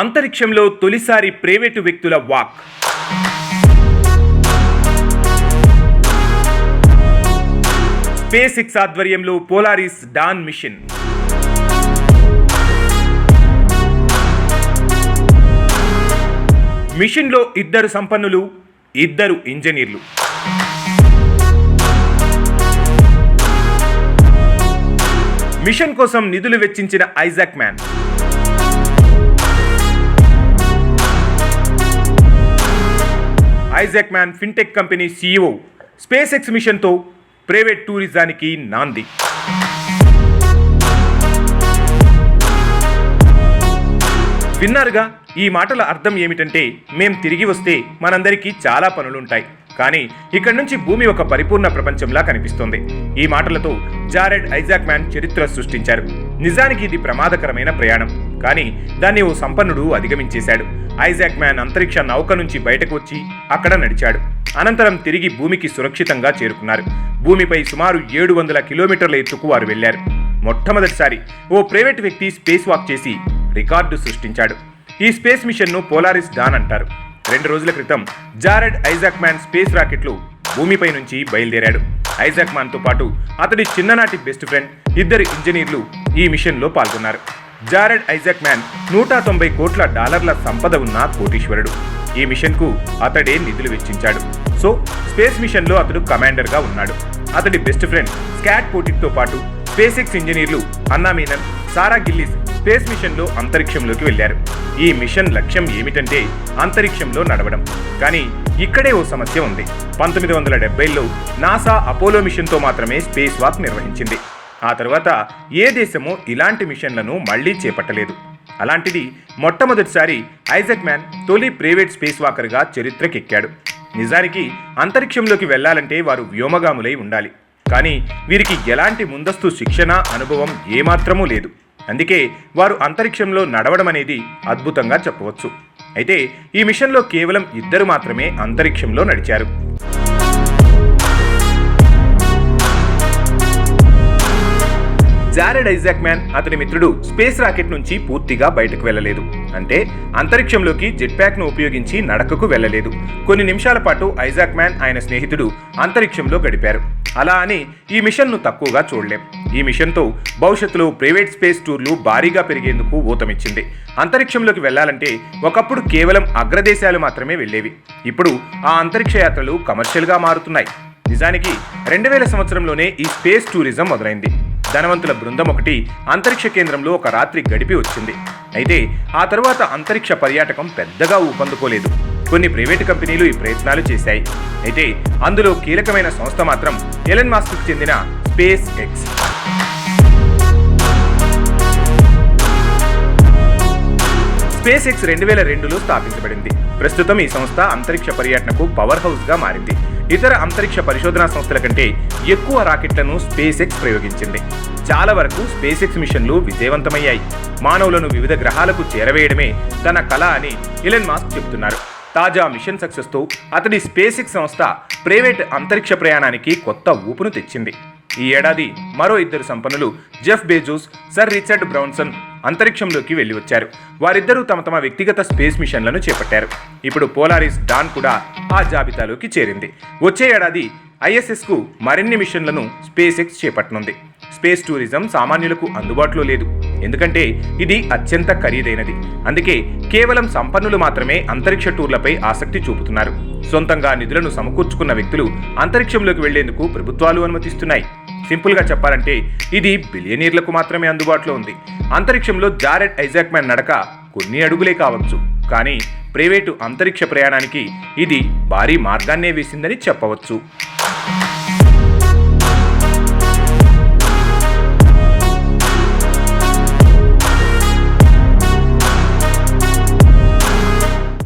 అంతరిక్షంలో తొలిసారి ప్రైవేటు వ్యక్తుల వాక్. స్పేస్ ఎక్స్ ఆధ్వర్యంలో పోలారిస్ డాన్ మిషన్. మిషన్లో ఇద్దరు సంపన్నులు ఇద్దరు ఇంజనీర్లు. మిషన్ కోసం నిధులు వెచ్చించిన Isaacman. Isaacman fintech company CEO SpaceX మిషన్తో ప్రైవేట్ టూరిజానికి నాంది. విన్నారుగా ఈ మాటల అర్థం ఏమిటంటే మేం తిరిగి వస్తే మనందరికీ చాలా పనులుంటాయి. కానీ ఇక్కడి నుంచి భూమి ఒక పరిపూర్ణ ప్రపంచంలా కనిపిస్తుంది. ఈ మాటలతో జారెడ్ ఐజాక్ మ్యాన్ చరిత్ర సృష్టించారు. నిజానికి ఇది ప్రమాదకరమైన ప్రయాణం. కానీ దాన్ని ఓ సంపన్నుడు అధిగమించేశాడు. ఐజాక్ మ్యాన్ అంతరిక్ష నౌక నుంచి బయటకు వచ్చి అక్కడ నడిచాడు. అనంతరం తిరిగి భూమికి సురక్షితంగా చేరుకున్నారు. భూమిపై సుమారు ఏడు వందల కిలోమీటర్ల ఎత్తుకు వారు వెళ్ళారు మొట్టమొదటిసారి ఓ ప్రైవేట్ వ్యక్తి స్పేస్ వాక్ చేసి రికార్డు సృష్టించాడు. ఈ స్పేస్ మిషన్ను పోలారిస్ డాన్ అంటారు. రెండు రోజుల క్రితం జారెడ్ ఐజాక్ మ్యాన్ స్పేస్ రాకెట్లు భూమిపై నుంచి బయలుదేరాడు. ఐజాక్ మ్యాన్తో పాటు అతడి చిన్ననాటి బెస్ట్ ఫ్రెండ్ ఇద్దరు ఇంజనీర్లు ఈ మిషన్లో పాల్గొన్నారు. జారెడ్ ఐజాక్ మ్యాన్ నూట తొంభై కోట్ల డాలర్ల సంపద ఉన్న కోటీశ్వరుడు. ఈ మిషన్కు అతడే నిధులు వెచ్చించాడు. సో స్పేస్ మిషన్లో అతడు కమాండర్గా ఉన్నాడు. అతడి బెస్ట్ ఫ్రెండ్ స్కాట్ పోటిట్తో పాటు స్పేస్ ఎక్స్ ఇంజనీర్లు అన్నా మీనన్ సారా గిల్లిస్ స్పేస్ మిషన్లో అంతరిక్షంలోకి వెళ్ళారు ఈ మిషన్ లక్ష్యం ఏమిటంటే అంతరిక్షంలో నడవడం. కానీ ఇక్కడే ఓ సమస్య ఉంది. పంతొమ్మిది వందల డెబ్బైలో నాసా అపోలో మిషన్తో మాత్రమే స్పేస్ వాక్ నిర్వహించింది. ఆ తర్వాత ఏ దేశమో ఇలాంటి మిషన్లను మళ్ళీ చేపట్టలేదు. అలాంటిది మొట్టమొదటిసారి ఐజక్ మ్యాన్ తొలి ప్రైవేట్ స్పేస్ వాకర్గా చరిత్రకెక్కాడు. నిజానికి అంతరిక్షంలోకి వెళ్ళాలంటే వారు వ్యోమగాములై ఉండాలి. కానీ వీరికి ఎలాంటి ముందస్తు శిక్షణ అనుభవం ఏమాత్రమూ లేదు. అందుకే వారు అంతరిక్షంలో నడవడం అనేది అద్భుతంగా చెప్పవచ్చు. అయితే ఈ మిషన్లో కేవలం ఇద్దరు మాత్రమే అంతరిక్షంలో నడిచారు. జారెడ్ ఐజాక్ మ్యాన్ అతని మిత్రుడు స్పేస్ రాకెట్ నుంచి పూర్తిగా బయటకు వెళ్ళలేదు. అంటే అంతరిక్షంలోకి జెట్ ప్యాక్ను ఉపయోగించి నడకకు వెళ్ళలేదు. కొన్ని నిమిషాల పాటు ఐజాక్ మ్యాన్ ఆయన స్నేహితుడు అంతరిక్షంలో గడిపారు. అలా అని ఈ మిషన్ను తక్కువగా చూడలేం. ఈ మిషన్తో భవిష్యత్తులో ప్రైవేట్ స్పేస్ టూర్లు భారీగా పెరిగేందుకు ఊతమిచ్చింది. అంతరిక్షంలోకి వెళ్ళాలంటే ఒకప్పుడు కేవలం అగ్రదేశాలు మాత్రమే వెళ్ళేవి. ఇప్పుడు ఆ అంతరిక్ష యాత్రలు కమర్షియల్గా మారుతున్నాయి. నిజానికి రెండు వేల సంవత్సరంలోనే ఈ స్పేస్ టూరిజం మొదలైంది. ధనవంతుల బృందం ఒకటి అంతరిక్ష కేంద్రంలో ఒక రాత్రి గడిపి వచ్చింది. అయితే ఆ తరువాత అంతరిక్ష పర్యాటకం పెద్దగా ఊపందుకోలేదు. కొన్ని ప్రైవేటు కంపెనీలు ఈ ప్రయత్నాలు చేశాయి. అయితే అందులో కీలకమైన సంస్థ మాత్రం ఎలన్ మాస్క్కు చెందిన స్పేస్ ఎక్స్ స్పేస్ ఎక్స్ రెండు వేల రెండులో స్థాపించబడింది. ప్రస్తుతం ఈ సంస్థ అంతరిక్ష పర్యటనకు పవర్ హౌస్గా మారింది. ఇతర అంతరిక్ష పరిశోధనా సంస్థల కంటే ఎక్కువ రాకెట్లను స్పేస్ ఎక్స్ ప్రయోగించింది. చాలా వరకు స్పేస్ ఎక్స్ మిషన్లు విజయవంతమయ్యాయి. మానవులను వివిధ గ్రహాలకు చేరవేయడమే తన కళ అని ఇలన్ మాస్క్ చెబుతున్నారు తాజా మిషన్ సక్సెస్తో అతడి స్పేస్ ఎక్స్ సంస్థ ప్రైవేట్ అంతరిక్ష ప్రయాణానికి కొత్త ఊపును తెచ్చింది. ఈ ఏడాది మరో ఇద్దరు సంపన్నులు Jeff Bezos Sir Richard Branson అంతరిక్షంలోకి వెళ్ళి వచ్చారు వారిద్దరూ తమ తమ వ్యక్తిగత స్పేస్ మిషన్లను చేపట్టారు. ఇప్పుడు పోలారిస్ డాన్ కూడా ఆ జాబితాలోకి చేరింది. వచ్చే ఏడాది ఐఎస్ఎస్కు మరిన్ని మిషన్లను స్పేస్ ఎక్స్ చేపట్టనుంది. స్పేస్ టూరిజం సామాన్యులకు అందుబాటులో లేదు. ఎందుకంటే ఇది అత్యంత ఖరీదైనది. అందుకే కేవలం సంపన్నులు మాత్రమే అంతరిక్ష టూర్లపై ఆసక్తి చూపుతున్నారు. సొంతంగా నిధులను సమకూర్చుకున్న వ్యక్తులు అంతరిక్షంలోకి వెళ్ళేందుకు ప్రభుత్వాలు అనుమతిస్తున్నాయి. సింపుల్గా చెప్పాలంటే ఇది బిలియనీర్లకు మాత్రమే అందుబాటులో ఉంది. అంతరిక్షంలో జారెడ్ ఐజాక్ మ్యాన్ నడక కొన్ని అడుగులే కావచ్చు. కానీ ప్రైవేటు అంతరిక్ష ప్రయాణానికి ఇది భారీ మార్గాన్నే వేసిందని చెప్పవచ్చు.